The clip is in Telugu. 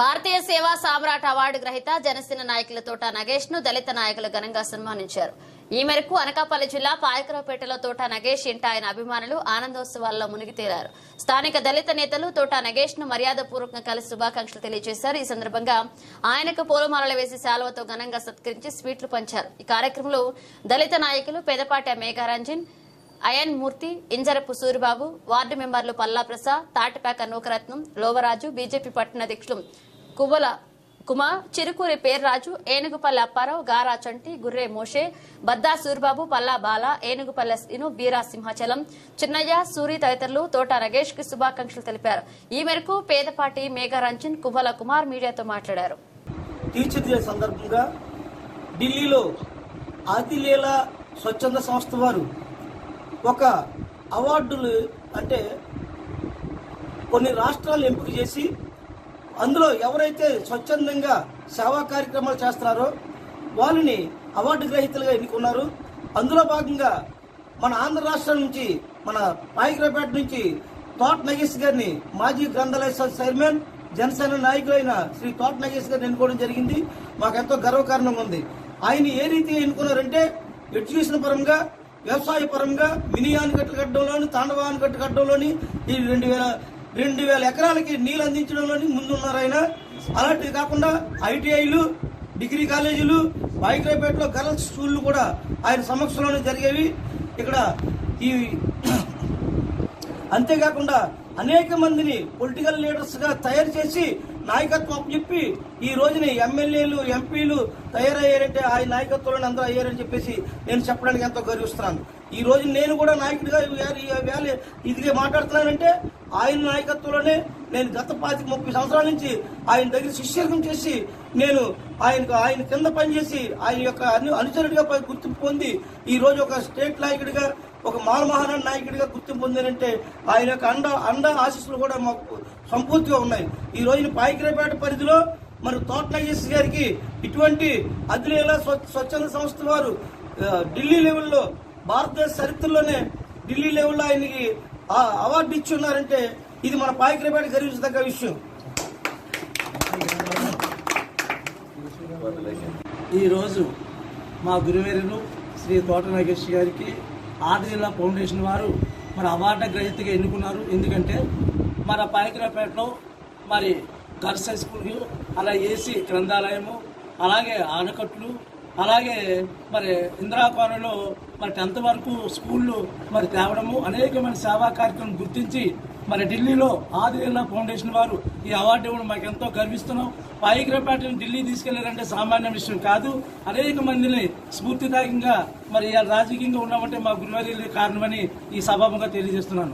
భారతీయ సేవా సామ్రాట్ అవార్డు గ్రహీత జనసేన నాయకుల తోట నగేష్ను దళిత నాయకులు ఘనంగా సన్మానించారు. ఈ మేరకు అనకాపల్లి జిల్లా పాయకరావుపేటలో తోట నగేష్ ఇంట ఆయన అభిమానులు ఆనందోత్సవాల్లో మునిగి తేలారు స్థానిక దళిత నేతలు తోట నగేష్ను మర్యాదపూర్వకంగా కలిసి శుభాకాంక్షలు తెలియజేశారు. ఈ సందర్భంగా ఆయనకు పూలమాలలు వేసి శాలువతో ఘనంగా సత్కరించి స్వీట్లు పంచారు. ఈ కార్యక్రమంలో దళిత నాయకులు పెదపాటి మేఘారంజన్ అయన్ మూర్తి ఇంజరపు సూరిబాబు వార్డు మెంబర్లు పల్లా ప్రసాద్ తాటిపాక నూకరత్నం లోవరాజు బీజేపీ పట్టణ అధ్యక్షులు కువ్వల కుమార్ చిరుకూరి పేర్రాజు ఏనుగుపల్లి అప్పారావు గారా చంటి గుర్రే మోషే బద్దా సూరిబాబు పల్లా బాల ఏనుగుపల్లె శ్రీను బీరా సింహాచలం చిన్నయ్య సూరి తదితరులు తోట నగేష్కి శుభాకాంక్షలు తెలిపారు. ఈ మేరకు పేదపాటి మేఘరంజన్ కువ్వల కుమార్ మీడియాతో మాట్లాడారు. సందర్భంగా ఢిల్లీలో స్వచ్ఛంద సంస్థ వారు ఒక అవార్డులు అంటే కొన్ని రాష్ట్రాలు ఎంపిక చేసి అందులో ఎవరైతే స్వచ్ఛందంగా సేవా కార్యక్రమాలు చేస్తున్నారో వాళ్ళని అవార్డు గ్రహీతలుగా ఎన్నుకున్నారు. అందులో భాగంగా మన ఆంధ్ర రాష్ట్రం నుంచి మన పాయికరాపేట నుంచి తోట నగేష్ గారిని మాజీ గ్రంథాలయ చైర్మన్ జనసేన నాయకులైన శ్రీ తోట నగేష్ గారిని ఎన్నుకోవడం జరిగింది. మాకెంతో గర్వకారణంగా ఉంది. ఆయన ఏ రీతిగా ఎన్నుకున్నారంటే ఎడ్యుకేషన్ పరంగా వ్యవసాయ పరంగా మినీ ఆనకట్టు కట్టడంలోని తాండవ ఆనకట్టు కట్టడంలోని ఈ రెండు వేల రెండు వేల ఎకరాలకి నీళ్ళు అందించడంలోని ముందున్నారు ఆయన అలాంటివి కాకుండా ఐటీఐలు డిగ్రీ కాలేజీలు బాయికరాపేటలో గర్ల్స్ స్కూళ్ళు కూడా ఆయన సమక్షంలోనే జరిగేవి. ఇక్కడ ఈ అంతేకాకుండా అనేక మందిని పొలిటికల్ లీడర్స్గా తయారు చేసి నాయకత్వం చెప్పి ఈ రోజుని ఎమ్మెల్యేలు ఎంపీలు తయారయ్యారంటే ఆ నాయకత్వంలో అందరూ అయ్యారని చెప్పేసి నేను చెప్పడానికి ఎంతో గర్విస్తున్నాను. ఈ రోజు నేను కూడా నాయకుడిగా ఈ వేళ మాట్లాడుతున్నానంటే ఆయన నాయకత్వంలోనే నేను గత పాతిక ముప్పై సంవత్సరాల నుంచి ఆయన దగ్గర శిష్యర్గం చేసి నేను ఆయనకు ఆయన కింద పనిచేసి ఆయన యొక్క అను అనుచరుడిగా గుర్తింపు పొంది ఈ రోజు ఒక స్టేట్ నాయకుడిగా ఒక మాలమహానాడు నాయకుడిగా గుర్తింపు పొందారంటే ఆయన యొక్క అండ అండ ఆశీస్సులు కూడా మాకు సంపూర్తిగా ఉన్నాయి. ఈ రోజున పాయికరేపేట పరిధిలో మరి తోట నాగేశ్వర గారికి ఇటువంటి అదిలేలా స్వచ్ఛంద సంస్థల వారు ఢిల్లీ లెవెల్లో భారతదేశ చరిత్రలోనే ఢిల్లీ లెవెల్లో ఆయనకి అవార్డు ఇచ్చి ఉన్నారంటే ఇది మన పాయికరేపేట గర్వించదగ్గ విషయం. ఈరోజు మా గురువేరులు శ్రీ తోట నాగేష్ గారికి ఆర్ట్ జిల్లా ఫౌండేషన్ వారు మరి అవార్డు గ్రహీతగా ఎన్నుకున్నారు. ఎందుకంటే మన పాయకరాపేటలో మరి గర్ల్స్ హై స్కూల్ అలా ఏసీ గ్రంథాలయము అలాగే ఆనకట్లు అలాగే మరి ఇందిరా కాలనీలో మరి టెన్త్ వరకు స్కూళ్ళు మరి తేవడము అనేకమైన సేవా కార్యక్రమం గుర్తించి మరి ఢిల్లీలో ఆదిలీలా ఫౌండేషన్ వారు ఈ అవార్డు ఇవ్వడం మాకు ఎంతో గర్విస్తున్నాం. పాయిగ్రపేటను ఢిల్లీ తీసుకెళ్ళారంటే సామాన్య విషయం కాదు. అనేక మందిని స్ఫూర్తిదాయకంగా మరి రాజకీయంగా ఉన్నామంటే మా గురువారి కారణమని ఈ సభాముగా తెలియజేస్తున్నాను.